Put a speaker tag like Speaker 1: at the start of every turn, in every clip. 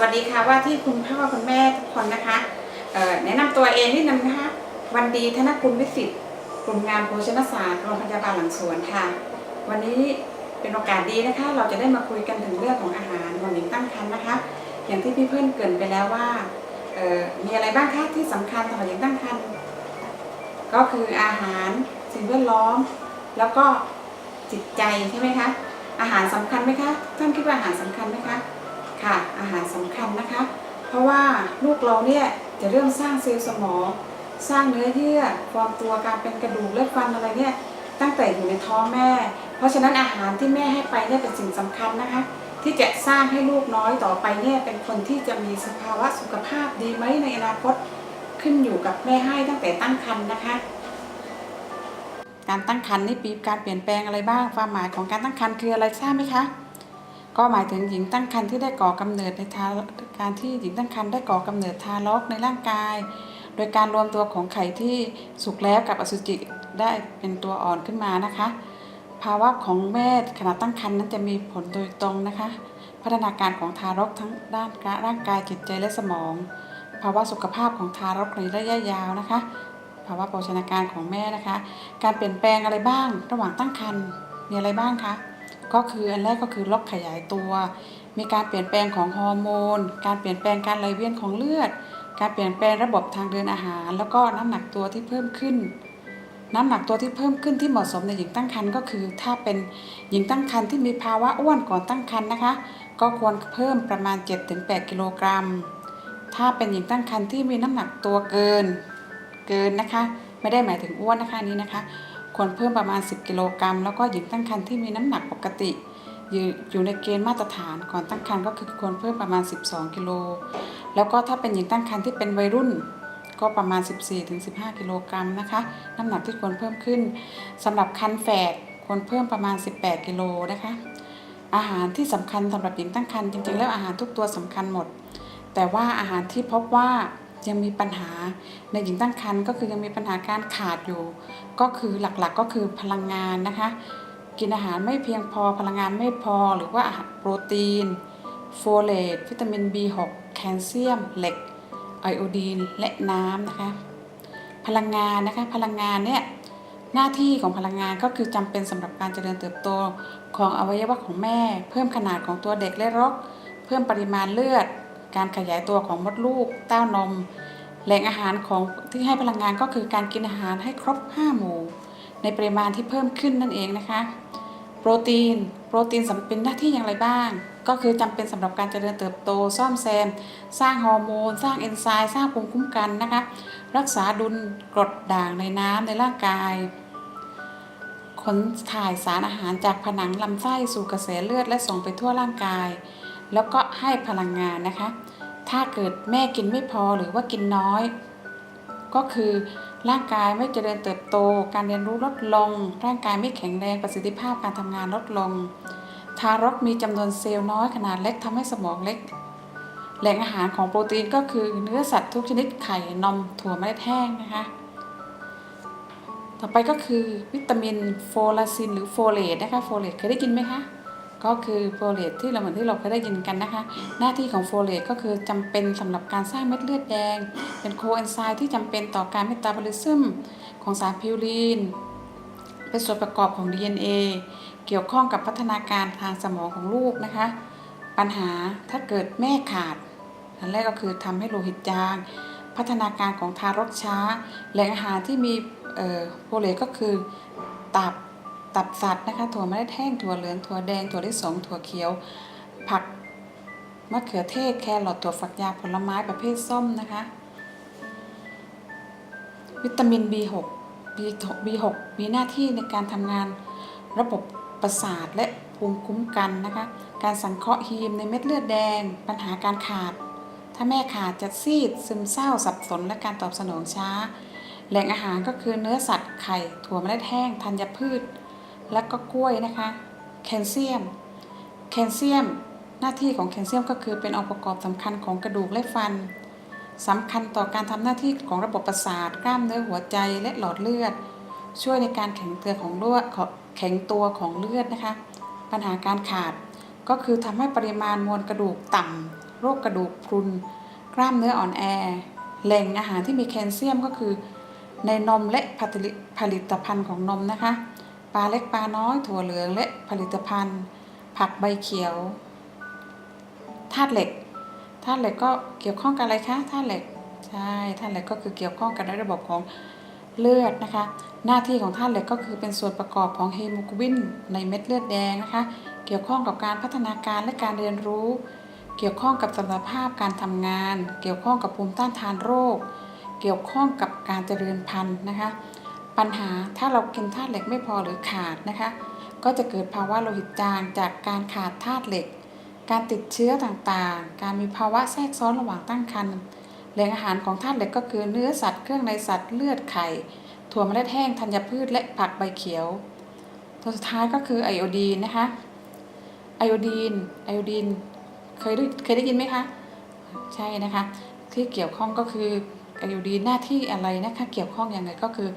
Speaker 1: วัสดีค่ะว่าที่คุณพ่อคุณแม่ทุกคนนะคะแนะนำตัวเองนิดนึงนะคะ วันดีธนกุลวิสิทธิ์กลุ่มงานโภชนศาสตร์โรงพยาบาลหลังสวนค่ะ วันนี้เป็นโอกาสดีนะคะ เราจะได้มาคุยกันถึงเรื่องของอาหารของหญิงตั้งครรภ์นะคะ อย่างที่พี่เพื่อนเกรินไปแล้วว่ามีอะไรบ้างคะที่สำคัญสำหรับหญิงตั้งครรภ์ก็คืออาหารสิ่งแวดล้อม แล้วก็จิตใจใช่ไหมคะอาหารสำคัญไหมคะท่านคิดว่าอาหารสำคัญไหมคะ ค่ะอาหารสำคัญนะคะ เพราะว่าลูกเราเนี่ยจะเริ่มสร้างเซลล์สมอง สร้างเนื้อเยื่อความตัวการเป็นกระดูกเลือดฟันอะไรเนี่ยตั้งแต่อยู่ในท้องแม่ เพราะฉะนั้นอาหารที่แม่ให้ไปเนี่ยเป็นสิ่งสำคัญนะคะ ที่จะสร้างให้ลูกน้อยต่อไปเนี่ยเป็นคนที่จะมีสภาวะสุขภาพดีไหมในอนาคตขึ้นอยู่กับแม่ให้ตั้งแต่ตั้งครรภ์นะคะ การตั้งครรภ์นี่ปีการเปลี่ยนแปลงอะไรบ้างความหมายของการตั้งครรภ์คืออะไรทราบไหมคะ ก็หมายถึงหญิงตั้งครรภ์ที่ได้ก่อกำเนิดในทาการที่หญิงตั้งครรภ์ได้ก่อกำเนิดทารกในร่างกาย โดยการรวมตัวของไข่ที่สุกแล้วกับอสุจิได้เป็นตัวอ่อนขึ้นมานะคะ ภาวะของแม่ขณะตั้งครรภ์นั้นจะมีผลโดยตรงนะคะ พัฒนาการของทารกทั้งด้านร่างกายจิตใจและสมอง ภาวะสุขภาพของทารกในระยะยาวนะคะ ภาวะโภชนาการของแม่นะคะ การเปลี่ยนแปลงอะไรบ้างระหว่างตั้งครรภ์มีอะไรบ้างคะ ก็คืออันแรกก็คือล็อกขยายตัว มีการเปลี่ยนแปลงของฮอร์โมน การเปลี่ยนแปลงการไหลเวียนของเลือด การเปลี่ยนแปลงระบบทางเดินอาหาร แล้วก็น้ำหนักตัวที่เพิ่มขึ้น น้ำหนักตัวที่เพิ่มขึ้นที่เหมาะสมในหญิงตั้งครรภ์ก็คือ ถ้าเป็นหญิงตั้งครรภ์ที่มีภาวะอ้วนก่อนตั้งครรภ์นะคะ ก็ควรเพิ่มประมาณ 7-8 กิโลกรัม ถ้าเป็นหญิงตั้งครรภ์ที่มีน้ำหนักตัวเกินเกินนะคะ ไม่ได้หมายถึงอ้วนนะคะนนี้นะคะ ควรเพิ่มประมาณ 10 กิโลกรัม แล้วก็หญิงตั้งครรภ์ที่มีน้ำหนักปกติ อยู่ในเกณฑ์มาตรฐานก่อนตั้งครรภ์ก็คือควรเพิ่มประมาณ 12 กิโล แล้วก็ถ้าเป็นหญิงตั้งครรภ์ที่เป็นวัยรุ่นก็ประมาณ 14-15 กิโลกรัมนะคะ น้ำหนักที่ควรเพิ่มขึ้นสำหรับครรภ์แฝดควรเพิ่มประมาณ 18 กิโลนะคะ อาหารที่สำคัญสำหรับหญิงตั้งครรภ์จริงๆ แล้วอาหารทุกตัวสำคัญหมด แต่ว่าอาหารที่พบว่า ยังมีปัญหาในหญิงตั้งครรภ์ก็คือยังมีปัญหาการขาดอยู่ ก็คือหลักๆก็คือพลังงานนะคะ กินอาหารไม่เพียงพอพลังงานไม่พอหรือว่าอาหารโปรตีนโฟเลตวิตามิน B6 แคลเซียม เหล็กไอโอดีนและน้ำนะคะ พลังงานนะคะพลังงานเนี่ยหน้าที่ของพลังงานก็คือจำเป็นสำหรับการเจริญเติบโตของอวัยวะของแม่ เพิ่มขนาดของตัวเด็กและรก เพิ่มปริมาณเลือด การขยายตัวของมดลูกเต้านม แหล่งอาหารของที่ให้พลังงานก็คือการกินอาหารให้ครบ 5 หมู่ ในปริมาณที่เพิ่มขึ้นนั่นเองนะคะ โปรตีน โปรตีนสำเป็นหน้าที่อย่างไรบ้าง ก็คือจำเป็นสำหรับการเจริญเติบโต ซ่อมแซม สร้างฮอร์โมน สร้างเอนไซม์ สร้างภูมิคุ้มกันนะคะ รักษาดุลกรดด่างในน้ำในร่างกายขนถ่ายสารอาหารจากผนังลำไส้สู่กระแสเลือดและส่งไปทั่วร่างกาย แล้วก็ให้พลังงานนะคะ ถ้าเกิดแม่กินไม่พอหรือว่ากินน้อย ก็คือร่างกายไม่เจริญเติบโต การเรียนรู้ลดลง ร่างกายไม่แข็งแรงประสิทธิภาพการทำงานลดลง ทารกมีจำนวนเซลล์น้อยขนาดเล็กทำให้สมองเล็ก แหล่งอาหารของโปรตีนก็คือเนื้อสัตว์ทุกชนิดไข่นมถั่วเมล็ดแห้งนะคะต่อไปก็คือวิตามินโฟลาซินหรือโฟเลตนะคะโฟเลตเคยได้ยินไหมคะ ก็คือโฟเลตที่เราเหมือนที่เราเคยได้ยินกันนะคะ หน้าที่ของโฟเลตก็คือจำเป็นสำหรับการสร้างเม็ดเลือดแดง เป็นโคเอนไซม์ที่จำเป็นต่อการเมตาบอลิซึมของสารพิวรีน เป็นส่วนประกอบของ DNA เกี่ยวข้องกับพัฒนาการทางสมองของลูกนะคะ ปัญหาถ้าเกิดแม่ขาดอันแรกก็คือทำให้โลหิตจาง พัฒนาการของทารกช้า แหล่งอาหารที่มีโปรเลตก็คือตับ ตับสัตว์นะคะถั่วเมล็ดแห้งถั่วเหลืองถั่วแดงถั่วลิสงถั่วเขียว ผักมะเขือเทศแครอทถั่วฝักยาวผลไม้ประเภทส้มนะคะ วิตามิน B6 B6 มีหน้าที่ในการทำงานระบบประสาทและภูมิคุ้มกันนะคะ การสังเคราะห์ฮีมในเม็ดเลือดแดง ปัญหาการขาด ถ้าแม่ขาดจะซีด ซึมเศร้าสับสนและการตอบสนองช้า แหล่งอาหารก็คือเนื้อสัตว์ไข่ ถั่วเมล็ดแห้งธัญพืช และก็กล้วยนะคะแคลเซียม แคลเซียม หน้าที่ของแคลเซียมก็คือเป็นองค์ประกอบสำคัญของกระดูกและฟันสำคัญต่อการทำหน้าที่ของระบบประสาทกล้ามเนื้อหัวใจและหลอดเลือด ช่วยในการแข็งตัวของเลือดแข็งตัวของเลือดนะคะ ปัญหาการขาดก็คือทำให้ปริมาณมวลกระดูกต่โรคกระดูกพรุน กล้ามเนื้ออ่อนแอแหล่งอาหารที่มีแคลเซียมก็คือ ในนมและผลิตภัณฑ์ของนมนะคะ ลาเล็กปลาน้อย ถั่วเหลืองและผลิตภัณฑ์ ผักใบเขียวธาตุเหล็กธาตุเหล็กก็เกี่ยวข้องกับอะไรคะธาตุเหล็กใช่ธาตุเหล็กก็คือเกี่ยวข้องกับระบบของเลือดนะคะ หน้าที่ของธาตุเหล็กก็คือเป็นส่วนประกอบของเฮโมโกลบินในเม็ดเลือดแดงนะคะ เกี่ยวข้องกับการพัฒนาการและการเรียนรู้ เกี่ยวข้องกับสมรรถภาพการทำงาน เกี่ยวข้องกับภูมิต้านทานโรค เกี่ยวข้องกับการเจริญพันธุ์นะคะ ปัญหาถ้าเรากินธาตุเหล็กไม่พอหรือขาดนะคะ ก็จะเกิดภาวะโลหิตจางจากการขาดธาตุเหล็ก การติดเชื้อต่างๆ การมีภาวะแทรกซ้อนระหว่างตั้งครรภ์แหล่งอาหารของธาตุเหล็กก็คือเนื้อสัตว์เครื่องในสัตว์เลือดไข่ ถั่วเมล็ดแห้งธัญพืชและผักใบเขียว ตัวสุดท้ายก็คือไอโอดีนนะคะไอโอดีนไอโอดีนเคยได้เคยได้ยินไหมคะใช่นะคะ ที่เกี่ยวข้องก็คือไอโอดีนหน้าที่อะไรนะคะเกี่ยวข้องอย่างไรก็คือ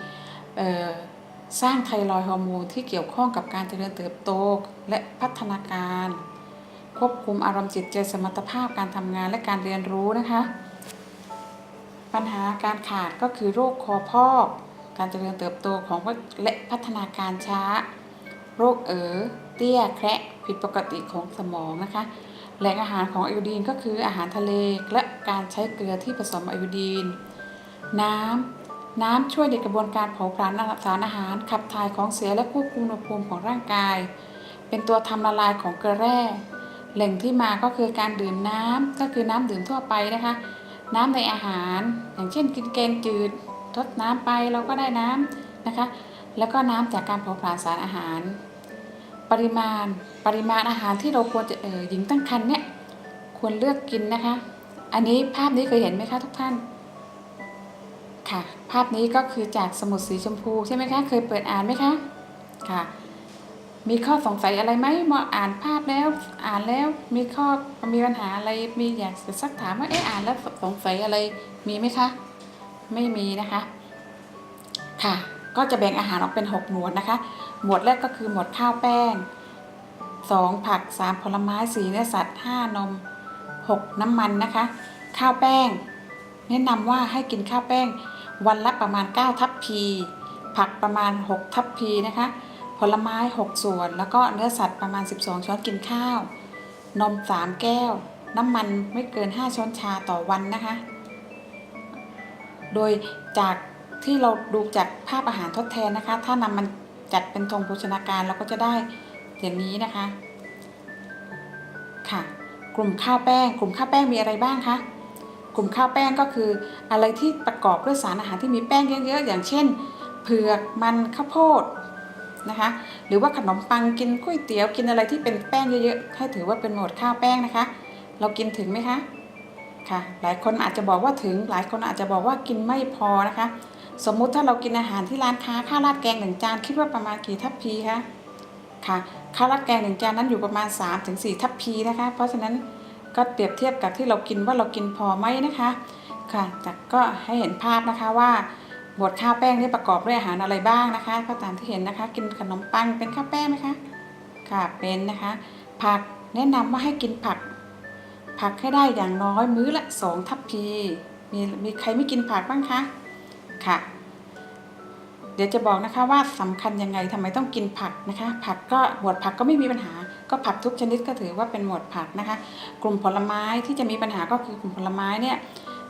Speaker 1: สร้างไทรอยฮอร์โมนที่เกี่ยวข้องกับการเจริญเติบโตและพัฒนาการ ควบคุมอารมณ์จิตใจสมรรถภาพการทำงานและการเรียนรู้นะคะ ปัญหาการขาดก็คือโรคคอพอกการเจริญเติบโตของและพัฒนาการช้า โรคเอ๋อเตี้ยแคระผิดปกติของสมองนะคะ แหล่งอาหารของไอโอดีนก็คืออาหารทะเลและการใช้เกลือที่ผสมไอโอดีน น้ำ น้ำช่วยในกระบวนการเผาผลาญสารอาหาร ขับถ่ายของเสียและควบคุมอุณหภูมิของร่างกาย เป็นตัวทำละลายของเกลือแร่แหล่งที่มาก็คือการดื่มน้ำก็คือน้ำดื่มทั่วไปนะคะ น้ำในอาหาร อย่างเช่นกินแกงจืดทดน้ำไปเราก็ได้น้ำนะคะ แล้วก็น้ำจากการเผาผลาญสารอาหาร ปริมาณปริมาณอาหารที่เราควรจะเออหญิงตั้งครรภ์เนี่ยควรเลือกกินนะคะ อันนี้ภาพนี้เคยเห็นไหมคะทุกท่าน ค่ะ ภาพนี้ก็คือจากสมุดสีชมพูใช่ไหมคะเคยเปิดอ่านไหมคะค่ะ มีข้อสงสัยอะไรไหมเมื่ออ่านภาพแล้วอ่านแล้วมีข้อมีปัญหาอะไรมีอยากจะสักถามว่าเอ๊ะอ่านแล้วสงสัยอะไรมีไหมคะ ไม่มีนะคะ ค่ะ ก็จะแบ่งอาหารออกเป็น 6 หมวดนะคะ หมวดแรกก็คือหมวดข้าวแป้ง 2 ผัก 3 ผลไม้ 4 เนื้อสัตว์ 5 นม 6 น้ำมันนะคะ ข้าวแป้งแนะนำว่าให้กินข้าวแป้ง วันละประมาณ 9 ทัพพี ผักประมาณ 6 ทัพพีนะคะ ผลไม้ 6 ส่วน แล้วก็เนื้อสัตว์ประมาณ 12 ช้อนกินข้าว นม 3 แก้ว น้ำมันไม่เกิน 5 ช้อนชาต่อวันนะคะ โดยจากที่เราดูจากภาพอาหารทดแทนนะคะ ถ้านำมันจัดเป็นธงโภชนาการเราก็จะได้อย่างนี้นะคะ ค่ะ กลุ่มข้าวแป้ง กลุ่มข้าวแป้งมีอะไรบ้างคะ ลุ่มข้าวแป้งก็คืออะไรที่ประกอบด้วยสารอาหารที่มีแป้งเยอะๆอย่างเช่น เผือกมันข้าวโพดนะคะหรือว่าขนมปังกินก๋วยเตี๋ยวกินอะไรที่เป็นแป้งเยอะๆให้ถือว่าเป็นหมวดข้าวแป้งนะคะ เรากินถึงไหมคะค่ะหลายคนอาจจะบอกว่าถึง หลายคนอาจจะบอกว่ากินไม่พอนะคะ สมมุติถ้าเรากินอาหารที่ร้านค้าข้าวราดแกงหนึ่งจานคิดว่าประมาณกี่ทัพพีคะค่ะข้าวราดแกงหนึ่งจานนั้นอยู่ประมาณ 3-4 ทัพพีนะคะ เพราะฉะนั้น ก็เปรียบเทียบกับที่เรากินว่าเรากินพอไหมนะคะค่ะแต่ก็ให้เห็นภาพนะคะว่าหมวดข้าวแป้งนี่ประกอบด้วยอาหารอะไรบ้างนะคะ ก็ตามที่เห็นนะคะ กินขนมปังเป็นข้าวแป้งไหมคะค่ะเป็นนะคะ ผักแนะนำว่าให้กินผัก ผักให้ได้อย่างน้อยมื้อละสองทัพพีมีมีใครไม่กินผักบ้างคะค่ะ เดี๋ยวจะบอกนะคะว่าสำคัญยังไงทำไมต้องกินผักนะคะ ผักก็หมวดผักก็ไม่มีปัญหา ก็ผักทุกชนิดก็ถือว่าเป็นหมวดผักนะคะ กลุ่มผลไม้ที่จะมีปัญหาก็คือกลุ่มผลไม้เนี่ย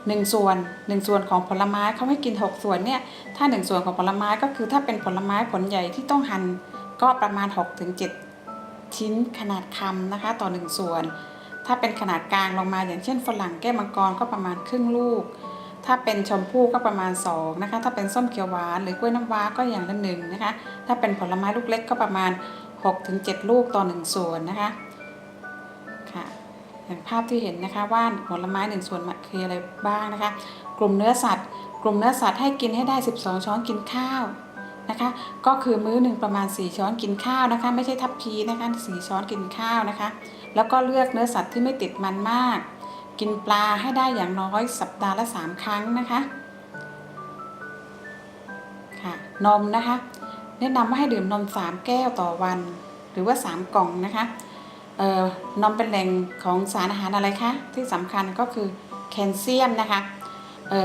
Speaker 1: หนึ่งส่วนหนึ่งส่วนของผลไม้เขาให้กิน 6 ส่วนเนี่ยถ้าหนึ่งส่วนของผลไม้ก็คือถ้าเป็นผลไม้ผลใหญ่ที่ต้องหั่นก็ประมาณ 6-7 ชิ้นขนาดคำนะคะ ต่อ 1 ส่วน ถ้าเป็นขนาดกลางลงมาอย่างเช่นฝรั่งแก้วมังกรก็ประมาณครึ่งลูก ถ้าเป็นชมพู่ก็ประมาณ2นะคะถ้าเป็นส้มเขียวหวานหรือกล้วยน้ำว้าก็อย่างละหนึ่งนะคะถ้าเป็นผลไม้ลูกเล็กก็ประมาณ 6-7 ลูกต่อ1ส่วนนะคะค่ะอย่างภาพที่เห็นนะคะว่าผลไม้หนึ่งส่วนคืออะไรบ้างนะคะ กลุ่มเนื้อสัตว์ กลุ่มเนื้อสัตว์ให้กินให้ได้ 12 ช้อนกินข้าวนะคะ ก็คือมื้อหนึ่งประมาณ 4 ช้อนกินข้าวนะคะ ไม่ใช่ทัพพีนะคะ4ช้อนกินข้าวนะคะ แล้วก็เลือกเนื้อสัตว์ที่ไม่ติดมันมาก กินปลาให้ได้อย่างน้อยสัปดาห์ละ 3 ครั้งนะคะค่ะนมนะคะ แนะนำว่าให้ดื่มนม 3 แก้วต่อวัน หรือว่า 3 กล่องนะคะนมเป็นแหล่งของสารอาหารอะไรคะ ที่สำคัญก็คือแคลเซียมนะคะ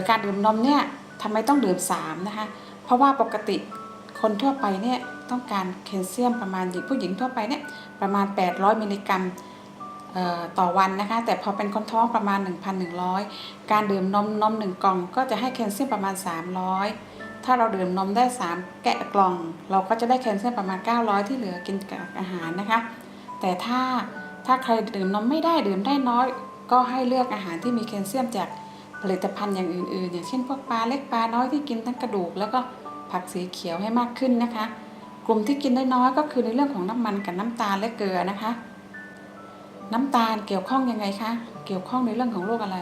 Speaker 1: การดื่มนมเนี่ยทำไมต้องดื่ม3นะคะ เพราะว่าปกติคนทั่วไปเนี่ยต้องการแคลเซียมประมาณผู้หญิงทั่วไปเนี่ยประมาณ 800 มิลลิกรัมต่อวันนะคะ แต่พอเป็นคนท้องประมาณ 1,100 การดื่มนมนมหนึ่งกล่องก็จะให้แคลเซียมประมาณ 300 ถ้าเราดื่มนมได้ 3 แกะกล่อง เราก็จะได้แคลเซียมประมาณ 900 ที่เหลือกินกับอาหารนะคะ แต่ถ้าถ้าใครดื่มนมไม่ได้ดื่มได้น้อย ก็ให้เลือกอาหารที่มีแคลเซียมจากผลิตภัณฑ์อย่างอื่นๆ อย่างเช่นพวกปลาเล็กปลาน้อยที่กินทั้งกระดูก แล้วก็ผักสีเขียวให้มากขึ้นนะคะ กลุ่มที่กินได้น้อยก็คือในเรื่องของน้ำมันกับน้ำตาลและเกลือนะคะ น้ำตาลเกี่ยวข้องยังไงคะเกี่ยวข้องในเรื่องของโรคอะไร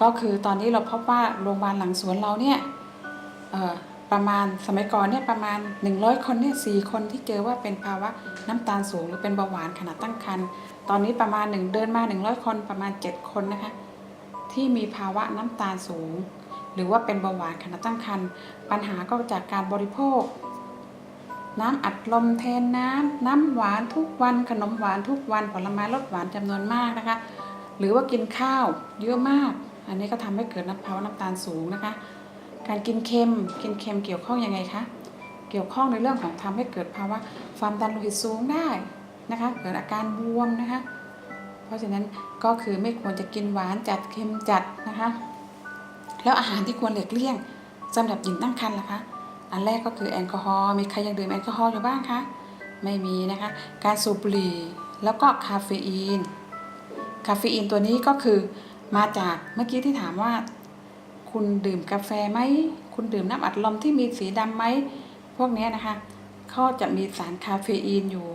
Speaker 1: ก็คือตอนนี้เราพบว่าโรงพยาบาลหลังสวนเราเนี่ย ประมาณสมัยก่อนเนี่ยประมาณ 100 คนเนี่ย4คนที่เจอว่าเป็นภาวะน้ำตาลสูง หรือเป็นเบาหวานขณะตั้งครรภ์ตอนนี้ประมาณ 1 เดินมา 100 คนประมาณ 7 คนนะคะที่มีภาวะน้ำตาลสูง หรือว่าเป็นเบาหวานขณะตั้งครรภ์ปัญหาก็จากการบริโภค น้ำอัดลมแทนน้ำน้ำหวานทุกวันขนมหวานทุกวันผลไม้รสหวานจำนวนมากนะคะ หรือว่ากินข้าวเยอะมาก อันนี้ก็ทำให้เกิดน้ำภาวะน้ำตาลสูงนะคะ การกินเค็ม กินเค็มเกี่ยวข้องยังไงคะ เกี่ยวข้องในเรื่องของทำให้เกิดภาวะความดันโลหิตสูงได้นะคะ เกิดอาการบวมนะคะ เพราะฉะนั้นก็คือไม่ควรจะกินหวานจัดเค็มจัดนะคะ แล้วอาหารที่ควรหลีกเลี่ยงสำหรับหญิงตั้งครรภ์ล่ะคะ อันแรกก็คือแอลกอฮอล์ มีใครยังดื่มแอลกอฮอล์อยู่บ้างคะ ไม่มีนะคะ การสูบบุหรี่ แล้วก็คาเฟอีน คาเฟอีนตัวนี้ก็คือมาจากเมื่อกี้ที่ถามว่า คุณดื่มกาแฟไหม คุณดื่มน้ำอัดลมที่มีสีดำไหม พวกเนี้ยนะคะเขาจะมีสารคาเฟอีนอยู่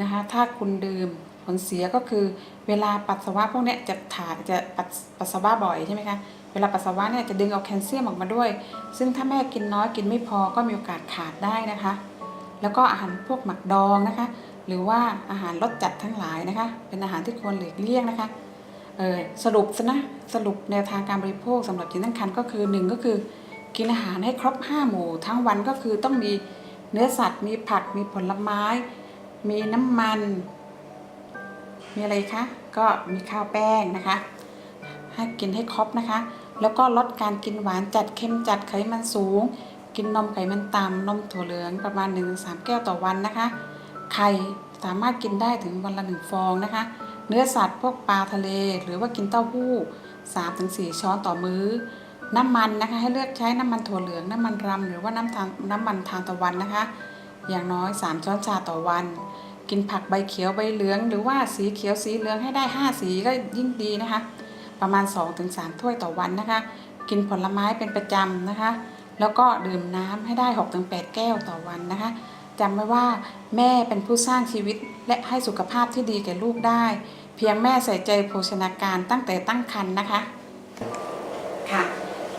Speaker 1: นะคะ ถ้าคุณดื่มผลเสียก็คือเวลาปัสสาวะพวกเนี้ยจะถ่ายจะปัสปัสสาวะบ่อยใช่ไหมคะเวลาปัสสาวะเนี่ยจะดึงเอาแคลเซียมออกมาด้วย ซึ่งถ้าแม่กินน้อยกินไม่พอก็มีโอกาสขาดได้นะคะ แล้วก็อาหารพวกหมักดองนะคะ หรือว่าอาหารรสจัดทั้งหลายนะคะ เป็นอาหารที่ควรหลีกเลี่ยงนะคะ สรุปซะนะสรุปแนวทางการบริโภคสำหรับหญิงตั้งครรภ์ก็คือหนึ่งก็คือ กินอาหารให้ครบห้าหมู่ทั้งวันก็คือต้องมีเนื้อสัตว์ มีผักมีผลไม้ มีน้ำมัน มีอะไรคะก็มีข้าวแป้งนะคะ ให้กินให้ครบนะคะ แล้วก็ลดการกินหวานจัดเค็มจัดไขมันสูง กินนมไขมันต่ำนมถั่วเหลืองประมาณ 1-3 แก้วต่อวันนะคะไข่สามารถกินได้ถึงวันละหนึ่งฟองนะคะ เนื้อสัตว์พวกปลาทะเล หรือว่ากินเต้าหู้ 3-4 ช้อนต่อมื้อ น้ำมันนะคะให้เลือกใช้น้ำมันถั่วเหลืองน้ำมันรำหรือว่าน้ำทานน้ำมันทานตะวันนะคะ อย่างน้อย 3 ช้อนชาต่อวัน กินผักใบเขียวใบเหลือง หรือว่าสีเขียวสีเหลืองให้ได้ 5 สีก็ยิ่งดีนะคะ ประมาณ 2-3 ถ้วยต่อวันนะคะ กินผลไม้เป็นประจำนะคะ แล้วก็ดื่มน้ำให้ได้ 6-8 แก้วต่อวันนะคะจำไว้ว่าแม่เป็นผู้สร้างชีวิตและให้สุขภาพที่ดีแก่ลูกได้ เพียงแม่ใส่ใจโภชนาการตั้งแต่ตั้งครรภ์นะคะค่ะ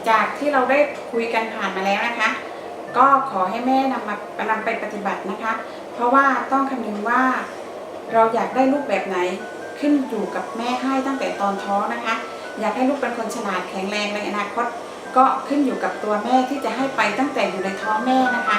Speaker 1: จากที่เราได้คุยกันผ่านมาแล้วนะคะ ก็ขอให้แม่นำมานำไปปฏิบัตินะคะ เพราะว่าต้องคำนึงว่าเราอยากได้ลูกแบบไหนขึ้นอยู่กับแม่ให้ตั้งแต่ตอนท้องนะคะ อยากให้ลูกเป็นคนฉลาดแข็งแรงในอนาคต ก็ขึ้นอยู่กับตัวแม่ที่จะให้ไปตั้งแต่อยู่ในท้องแม่นะคะ